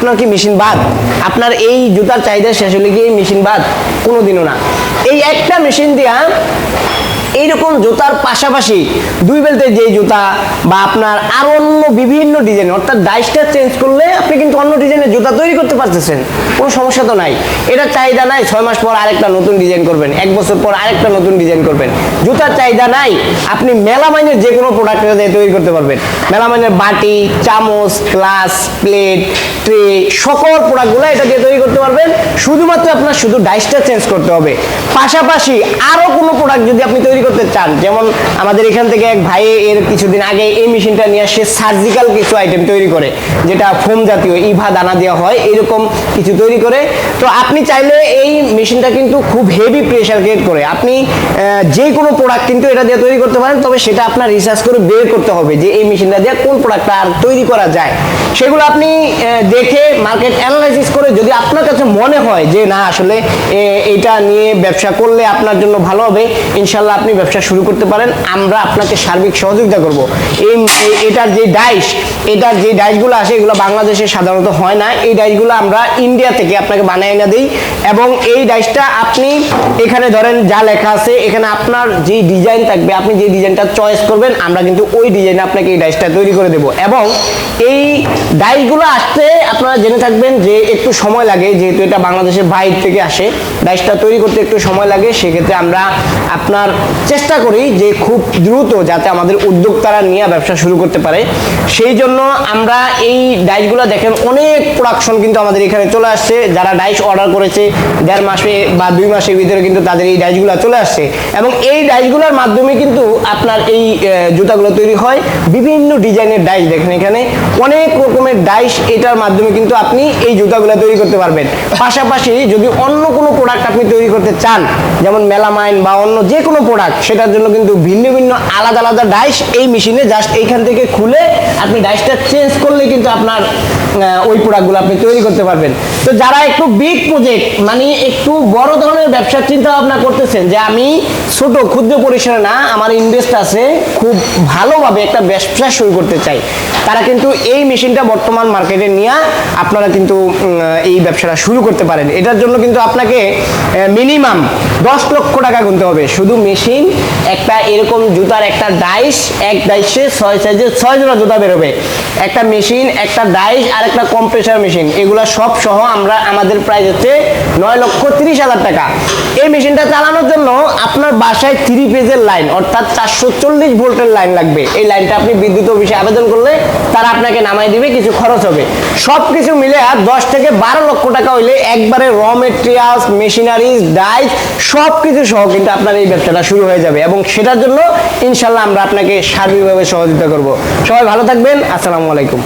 আপনার কি মেশিন বাদ? আপনার এই জুতার চাহিদা শেষ হলে কি মেশিন বাদ কোনোদিনও না। এই একটা মেশিন দিয়া এইরকম জুতার পাশাপাশি দুই বেল্টের যে জুতা বা আপনার আরও অন্য বিভিন্ন ডিজাইন অর্থাৎ ডাইসটা চেঞ্জ করলে আপনি কিন্তু অন্য ডিজাইনের জুতা তৈরি করতে পারতেছেন। কোনো সমস্যা তো নাই। এটা চাহিদা নাই, ছয় মাস পর আরেকটা নতুন ডিজাইন করবেন। এক বছর পর আরেকটা নতুন ডিজাইন করবেন। জুতার চাহিদা নাই, আপনি মেলামাইনের যে কোনো প্রোডাক্ট তৈরি করতে পারবেন। মেলামাইনের বাটি, চামচ, গ্লাস, প্লেট ট্রে সকল প্রোডাক্টগুলো এটা দিয়ে তৈরি করতে পারবেন। শুধুমাত্র আপনার শুধু ডাইসটা চেঞ্জ করতে হবে। পাশাপাশি আরও কোনো প্রোডাক্ট যদি আপনি তৈরি করতে চান, যেমন আমাদের এখান থেকে এক ভাই এর কিছুদিন আগে এই মেশিনটা নিয়ে আসে সার্জিক্যাল কিছু আইটেম তৈরি করে, যেটা ফোম জাতীয় ইভা দানা দেওয়া হয়, এরকম কিছু তৈরি করে। তো আপনি চাইলে এই মেশিনটা কিন্তু খুব হেভি প্রেশার ক্রিয়েট করে। আপনি যে কোনো প্রোডাক্ট কিন্তু এটা দিয়ে তৈরি করতে পারেন, তবে সেটা আপনার রিসার্চ করে বের করতে হবে যে এই মেশিনটা দিয়ে কোন প্রোডাক্টটা আর তৈরি করা যায়। সেগুলো আপনি দেখে মার্কেট অ্যানালাইসিস করে যদি আপনার কাছে মনে হয় যে না, আসলে এটা নিয়ে ব্যবসা করলে আপনার জন্য ভালো হবে, ইনশাল্লাহ আপনি ব্যবসা শুরু করতে পারেন। আমরা আপনাকে সার্বিক সহযোগিতা করব। এই এটার যে ডাইস এটার যে ডাইসগুলো আসে এগুলো বাংলাদেশে সাধারণত হয় না। এই ডাইসগুলো আমরা ইন্ডিয়া থেকে আপনাকে বানিয়ে এনে দিই এবং এই ডাইসটা আপনি এখানে ধরেন যা লেখা আছে, এখানে আপনার যে ডিজাইন থাকবে, আপনি যে ডিজাইনটা চয়েস করবেন, আমরা কিন্তু ওই ডিজাইনে আপনাকে এই ডাইসটা তৈরি করে দেব। এবং এই ডাইসগুলো আসতে আপনারা জেনে থাকবেন যে একটু সময় লাগে, যেহেতু এটা বাংলাদেশের বাইরে থেকে আসে ডাইসটা তৈরি করতে একটু সময় লাগে, সেক্ষেত্রে আমরা আপনার চেষ্টা করি যে খুব দ্রুত যাতে আমাদের উদ্যোক্তারা নিয়ে ব্যবসা শুরু করতে পারে। সেই জন্য আমরা এই ডাইসগুলো দেখেন, অনেক প্রোডাকশন কিন্তু আমাদের এখানে চলে আসছে। যারা ডাইস অর্ডার করেছে, দেড় মাসে বা দুই মাসের ভিতরে কিন্তু তাদের এই ডাইসগুলো চলে আসছে। এবং এই ডাইসগুলোর মাধ্যমে কিন্তু আপনার এই জুতাগুলো তৈরি হয়। বিভিন্ন ডিজাইনের ডাইস দেখেন এখানে। অনেক রকমের ডাইস এটার কিন্তু আপনি এই জুতাগুলো তৈরি করতে পারবেন। পাশাপাশি যদি অন্য কোনো প্রোডাক্ট আপনি তৈরি করতে চান, যেমন মেলামাইন বা অন্য যে কোনো প্রোডাক্ট সেটার জন্য কিন্তু ভিন্ন ভিন্ন আলাদা আলাদা ডাইস এই মেশিনে জাস্ট এইখান থেকে খুলে আপনি ডাইসটা চেঞ্জ করলে কিন্তু আপনার ওই প্রোডাক্টগুলো আপনি তৈরি করতে পারবেন। তো যারা একটু বিগ প্রজেক্ট মানে একটু বড় ধরনের ব্যবসার চিন্তা ভাবনা করতেছেন যে আমি ছোট ক্ষুদ্র পরিসরে না, আমার ইনভেস্ট আছে, খুব ভালোভাবে একটা ব্যবসা শুরু করতে চাই, তারা কিন্তু এই মেশিনটা বর্তমান মার্কেটে নিয়ে আপনারা কিন্তু এই ব্যবসাটা শুরু করতে পারেন। এটার জন্য কিন্তু আপনাকে মিনিমাম দশ লক্ষ টাকা গুনতে হবে। শুধু মেশিন, একটা এরকম জুতার একটা ডাইস এক ডাইসে ছয় সাইজে ছয় জোড়া জুতা বেরোবে। একটা মেশিন, একটা ডাইস আর একটা কম্প্রেসার মেশিন এগুলো সব সহ আমরা আমাদের প্রাইস হচ্ছে নয় লক্ষ তিরিশ হাজার টাকা। এই মেশিনটা চালানোর জন্য আপনার বাসায় থ্রি পেজের লাইন অর্থাৎ চারশো চল্লিশ ভোল্টের লাইন লাগবে। এই লাইনটা আপনি বিদ্যুৎ অফিসে আবেদন করলে তারা আপনাকে নামাই দিবে, কিছু খরচ হবে। সব কিছু মিলে আর দশ থেকে বারো লক্ষ টাকা হইলে একবারে র মেটেরিয়ালস মেশিনারিজ ডাইস সব কিছু সহ কিন্তু আপনার এই ব্যবসাটা শুরু হয়ে যাবে। এবং সেটার জন্য ইনশাল্লাহ আমরা আপনাকে সার্বিকভাবে সহযোগিতা করব। সবাই ভালো থাকবেন। আসসালামু আলাইকুম।